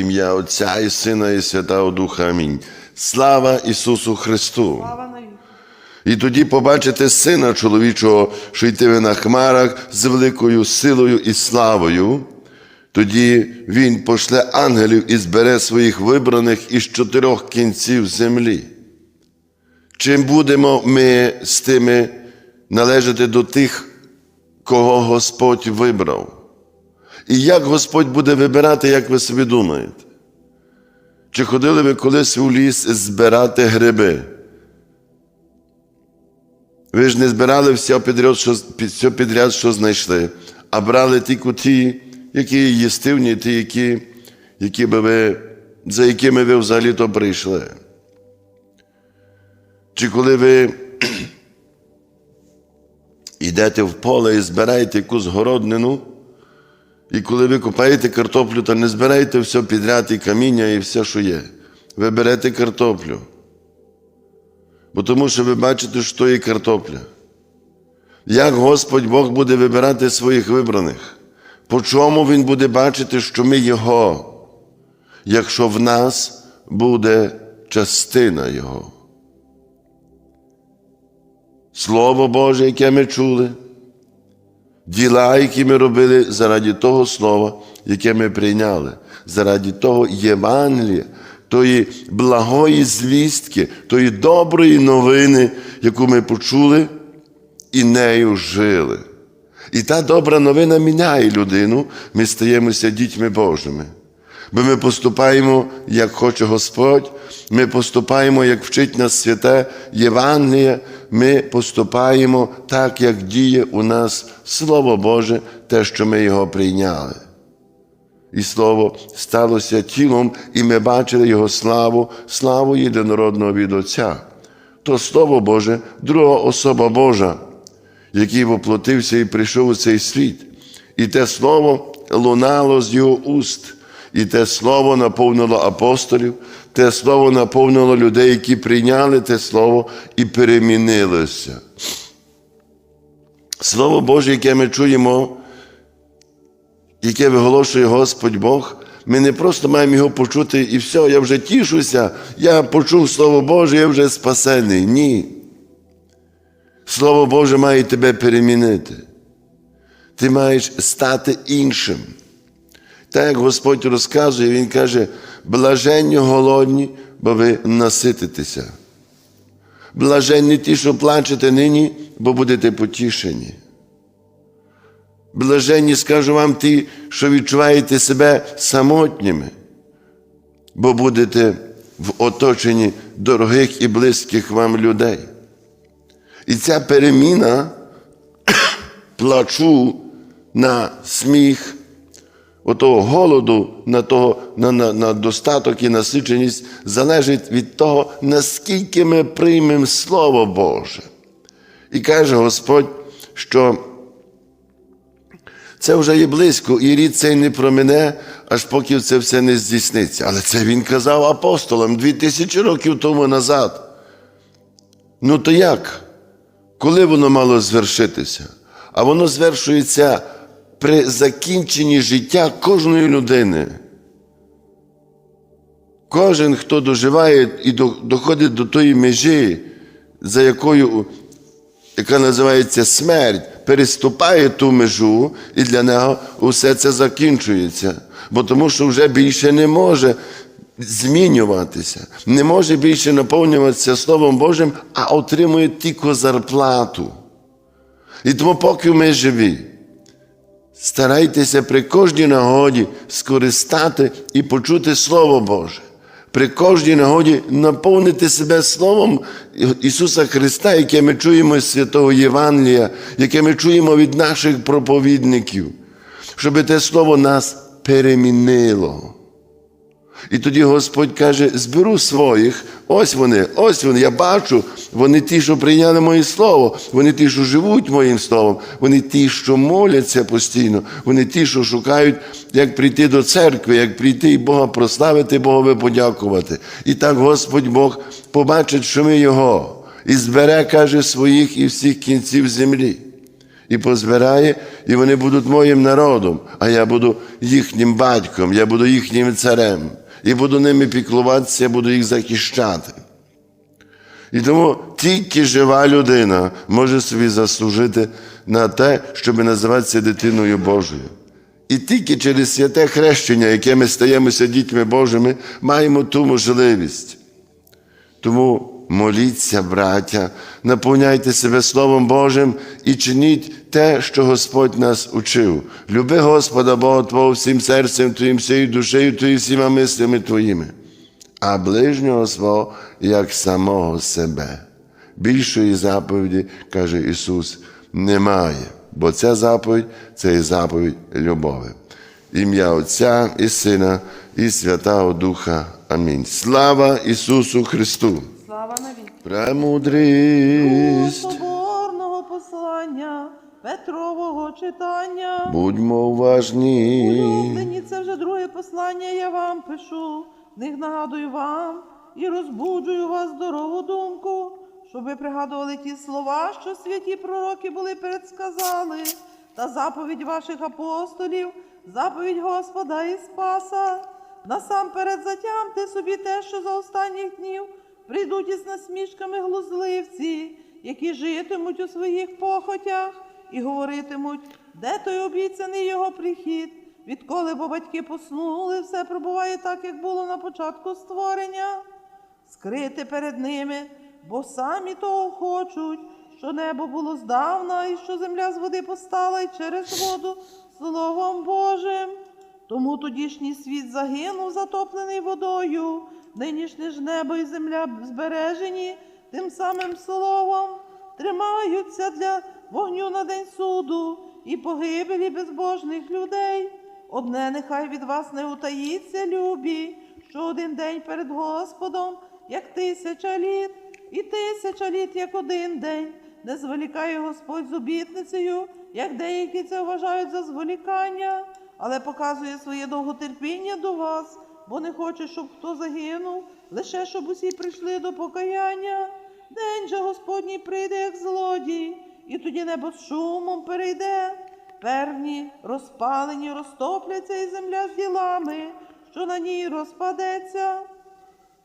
Ім'я Отця і Сина, і Святого Духа. Амінь. Слава Ісусу Христу! Слава. І тоді побачите Сина чоловічого, що йтиме на хмарах з великою силою і славою. Тоді Він пошле ангелів і збере своїх вибраних із чотирьох кінців землі. Чим будемо ми з тими належати до тих, кого Господь вибрав? І як Господь буде вибирати, як ви собі думаєте? Чи ходили ви колись у ліс збирати гриби? Ви ж не збирали все підряд, що, все підряд, що знайшли, а брали тільки ті, які їстивні, ті, які, які би ви, за якими ви взагалі-то прийшли. Чи коли ви йдете в поле і збираєте якусь городнину, і коли ви купаєте картоплю, то не збираєте все підряд, і каміння, і все, що є. Ви берете картоплю. Бо тому що ви бачите, що є картопля. Як Господь Бог буде вибирати своїх вибраних? По чому Він буде бачити, що ми Його, якщо в нас буде частина Його? Слово Боже, яке ми чули, діла, які ми робили заради того слова, яке ми прийняли, заради того Євангелія, тої благої звістки, тої доброї новини, яку ми почули і нею жили. І та добра новина міняє людину, ми стаємося дітьми Божими. Бо ми поступаємо, як хоче Господь, ми поступаємо, як вчить нас святе Євангеліє, ми поступаємо так, як діє у нас Слово Боже, те, що ми його прийняли. І Слово сталося тілом, і ми бачили Його славу, славу єдинородного від Отця. То Слово Боже, друга особа Божа, який воплотився і прийшов у цей світ. І те слово лунало з його уст, і те слово наповнило апостолів, те слово наповнило людей, які прийняли те слово і перемінилося. Слово Боже, яке ми чуємо, яке виголошує Господь Бог, ми не просто маємо його почути і все, я вже тішуся, я почув Слово Боже, я вже спасений. Ні. Слово Боже має тебе перемінити. Ти маєш стати іншим. Так як Господь розказує, Він каже, блаженні голодні, бо ви насититеся. Блаженні ті, що плачете нині, бо будете потішені. Блаженні, скажу вам, ті, що відчуваєте себе самотніми, бо будете в оточенні дорогих і близьких вам людей. І ця переміна плачу на сміх, отого голоду, на, того, на, на, на достаток і насиченість залежить від того, наскільки ми приймемо Слово Боже. І каже Господь, що це вже є близько, і рід цей не промине, аж поки це все не здійсниться. Але це він казав апостолам дві тисячі років тому назад. Ну то як? Коли воно мало звершитися? А воно звершується при закінченні життя кожної людини. Кожен, хто доживає і доходить до тої межі, за якою, яка називається смерть, переступає ту межу, і для нього усе це закінчується. Бо тому що вже більше не може змінюватися, не може більше наповнюватися Словом Божим, а отримує тільки зарплату. І тому, поки ми живі, старайтеся при кожній нагоді скористати і почути Слово Боже. При кожній нагоді наповнити себе Словом Ісуса Христа, яке ми чуємо з Святого Євангелія, яке ми чуємо від наших проповідників, щоб те Слово нас перемінило. І тоді Господь каже: зберу своїх, ось вони, ось вони, я бачу, вони ті, що прийняли моє слово, вони ті, що живуть моїм словом, вони ті, що моляться постійно, вони ті, що шукають, як прийти до церкви, як прийти і Бога прославити, Богові подякувати. І так Господь Бог побачить, що ми Його, і збере, каже, своїх і всіх кінців землі. і позбирає, і вони будуть моїм народом, а я буду їхнім батьком, я буду їхнім царем, і буду ними піклуватися, буду їх захищати. І тому тільки жива людина може собі заслужити на те, щоб називатися дитиною Божою. І тільки через святе хрещення, яке ми стаємося дітьми Божими, маємо ту можливість. Тому моліться, браття, наповняйте себе Словом Божим і чиніть те, що Господь нас учив. Люби Господа Бога Твого всім серцем Твоїм, всією душею Твоєю, всіма мислями Твоїми, а ближнього свого як самого себе. Більшої заповіді, каже Ісус, немає, бо ця заповідь це є заповідь любові. Ім'я Отця і Сина, і Святого Духа. Амінь. Слава Ісусу Христу! Слава навіки. Премудрість, Петрового читання. будьмо уважні. Улюблені, це вже друге послання я вам пишу. В них нагадую вам і розбуджую вас здорову думку, щоб ви пригадували ті слова, що святі пророки були передсказали, та заповідь ваших апостолів, заповідь Господа і Спаса. Насамперед затямте собі те, що за останніх днів прийдуть із насмішками глузливці, які житимуть у своїх похотях і говоритимуть, де той обіцяний його прихід. Відколи бо батьки поснули, все пробуває так, як було на початку створення. Скрити перед ними, бо самі того хочуть, що небо було здавна, і що земля з води постала, і через воду Словом Божим. Тому тодішній світ загинув, затоплений водою, нинішнє ж небо і земля збережені тим самим словом, тримаються для вогню на день суду і погибелі безбожних людей. Одне нехай від вас не утаїться, любі, що один день перед Господом, як тисяча літ, і тисяча літ, як один день. Не зволікає Господь з обітницею, як деякі це вважають за зволікання, але показує своє довготерпіння до вас, бо не хоче, щоб хто загинув, лише щоб усі прийшли до покаяння. День же Господній прийде, як злодій, і тоді небо з шумом перейде. Перні, розпалені, розтопляться, і земля з ділами, що на ній розпадеться.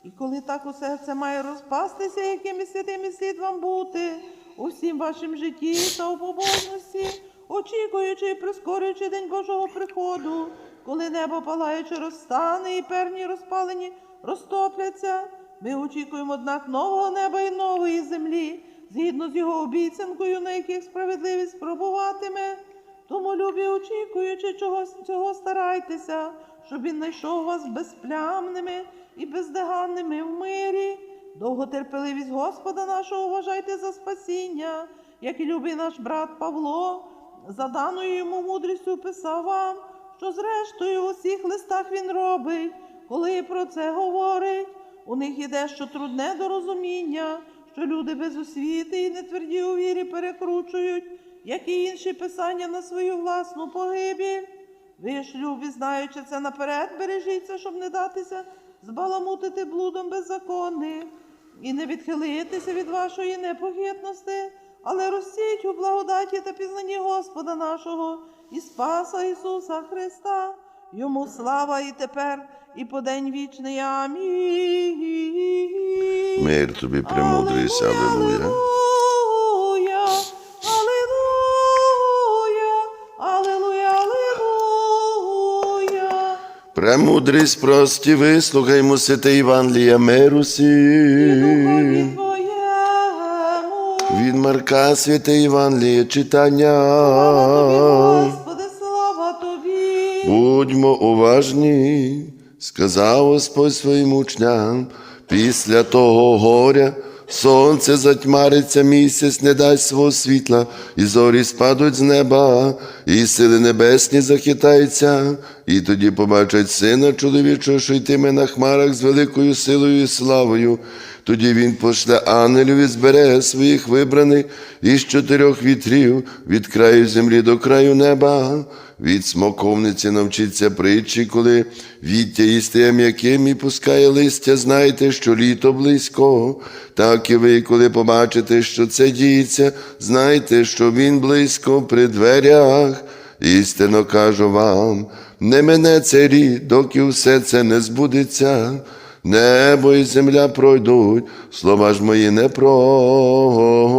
І коли так усе це має розпастися, якими святими слід вам бути у всім вашім житті та у побожності, очікуючи і прискорюючи день Божого приходу, коли небо палаючи розстане і перні розпалені розтопляться, ми очікуємо, однак, нового неба і нової землі, згідно з його обіцянкою, на яких справедливість пробуватиме. Тому, любі, очікуючи чогось цього, старайтеся, щоб він знайшов вас безплямними і бездоганними в мирі. Довготерпеливість Господа нашого вважайте за спасіння, як і любий наш брат Павло, за даною йому мудрістю писав вам, що зрештою у всіх листах він робить, коли про це говорить. У них є дещо трудне до розуміння, що люди без освіти і нетверді у вірі перекручують, як і інші писання на свою власну погибіль. Ви ж, любі, знаючи це наперед, бережіться, щоб не датися збаламутити блудом беззаконних і не відхилитися від вашої непохитності, але ростіть у благодаті та пізнанні Господа нашого і Спаса Ісуса Христа. Йому слава і тепер, і по день вічний. Амінь. Мир тобі, премудрість, алілуя, алілуя. Премудрість прості, вислухаймо святе Євангелія миру. Твоєму. Від Марка святе Євангеліє читання. Будьмо уважні, сказав Господь своїм учням, після того горя сонце затьмариться, місяць не дасть свого світла, і зорі спадуть з неба, і сили небесні захитаються, і тоді побачать сина чоловічого, що йтиме на хмарах з великою силою і славою. Тоді він пошле ангелів і збереге своїх вибраних із чотирьох вітрів від краю землі до краю неба. Від смоковниці навчиться притчі, коли віття їсте м'яким і пускає листя, знайте, що літо близько. Так і ви, коли побачите, що це діється, знайте, що він близько при дверях. Істинно кажу вам, не мене цей рік, доки все це не збудеться. Небо і земля пройдуть, слова ж мої не пройдуть.